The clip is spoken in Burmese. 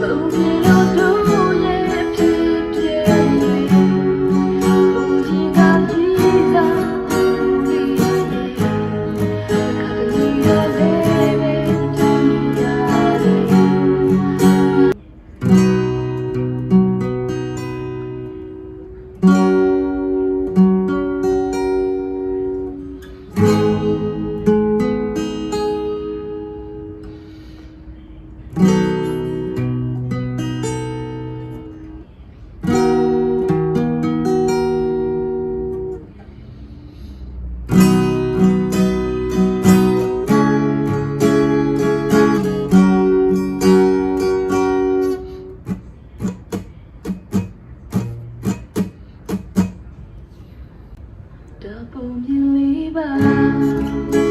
不的不眠里吧。